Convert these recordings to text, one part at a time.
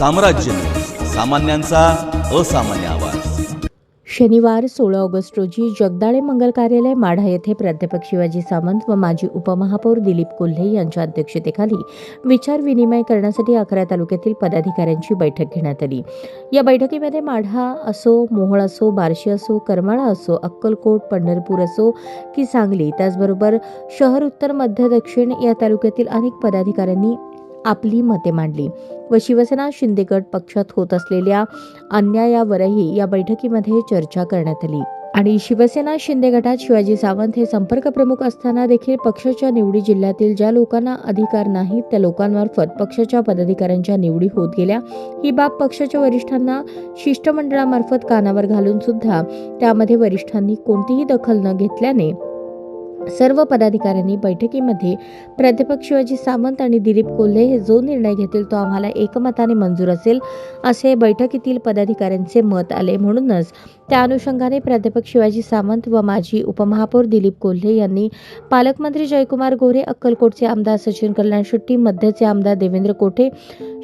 साम्राज्य. सामान्यांचा असामान्य आवाज. शनिवार सोळा ऑगस्ट रोजी जगदाळे मंगल कार्यालय माढा येथे प्राध्यापक शिवाजी सावंत व माजी उपमहापौर दिलीप कोल्हे यांच्या अध्यक्षतेखाली विचार विनिमय करण्यासाठी अकरा तालुक्यातील पदाधिकाऱ्यांची बैठक घेण्यात आली. या बैठकीमध्ये माढा असो मोहोळ असो बार्शी असो करमाळा असो अक्कलकोट पंढरपूर असो की सांगली त्याचबरोबर शहर उत्तर मध्य दक्षिण या तालुक्यातील अनेक पदाधिकाऱ्यांनी आपली मते मांडली. व शिवसेना शिंदेगट पक्षात होत असलेल्या अन्यायावरही या बैठकीमध्ये चर्चा करण्यात आली. आणि शिवसेना शिंदे गटात शिवाजी सावंत हे संपर्क प्रमुख असताना देखील पक्षाच्या निवडी जिल्ह्यातील ज्या लोकांना अधिकार नाहीत त्या लोकांमार्फत पक्षाच्या पदाधिकाऱ्यांच्या निवडी होत गेल्या. ही बाब पक्षाच्या वरिष्ठांना शिष्टमंडळामार्फत कानावर घालून सुद्धा त्यामध्ये वरिष्ठांनी कोणतीही दखल न घेतल्याने सर्व पदाधिकाऱ्यांनी बैठकीमध्ये प्राध्यापक शिवाजी सावंत आणि दिलीप कोल्हे हे जो निर्णय घेतील तो आम्हाला एकमताने मंजूर असेल असे बैठकीतील पदाधिकाऱ्यांचे मत आले. म्हणूनच त्या अनुषंगाने प्राध्यापक शिवाजी सावंत व माजी उपमहापौर दिलीप कोल्हे यांनी पालकमंत्री जयकुमार गोरे अक्कलकोटचे आमदार सचिन कल्याण शेट्टी मध्यचे आमदार देवेंद्र कोठे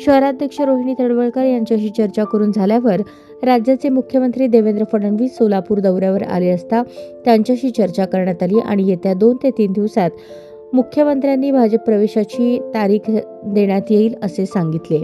शहराध्यक्ष रोहिणी तडवळकर यांच्याशी चर्चा करून झाल्यावर राज्याचे मुख्यमंत्री देवेंद्र फडणवीस सोलापूर दौऱ्यावर आले असता त्यांच्याशी चर्चा करण्यात आली आणि येत्या दोन ते तीन दिवसात मुख्यमंत्र्यांनी भाजप प्रवेशाची तारीख देण्यात येईल असे सांगितले.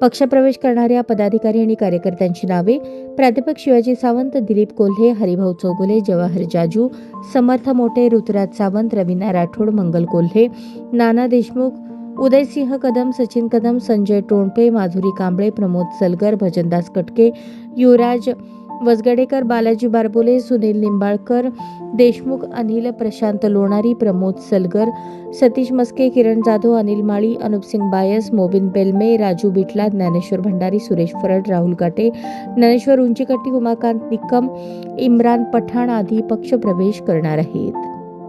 पक्षप्रवेश करणाऱ्या पदाधिकारी आणि कार्यकर्त्यांची नावे प्राध्यापक शिवाजी सावंत दिलीप कोल्हे हरिभाऊ चौगुले जवाहर जाजू समर्थ मोठे ऋतुराज सावंत रवीना राठोड मंगल कोल्हे नाना देशमुख उदयसिंह कदम सचिन कदम संजय टोणपे माधुरी कांबळे प्रमोद सलगर भजनदास कटके युवराज वसगडेकर बालाजी बारबोले सुनील निंबाळकर देशमुख अनिल प्रशांत लोणारी प्रमोद सलगर सतीश मस्के किरण जाधव अनिल माळी अनुपसिंग बायस मोबिन बेलमे राजू बिटला ज्ञानेश्वर भंडारी सुरेश फरड राहुल काटे ज्ञानेश्वर उंचीकट्टी उमाकांत निकम इम्रान पठाण आदी पक्षप्रवेश करणार आहेत.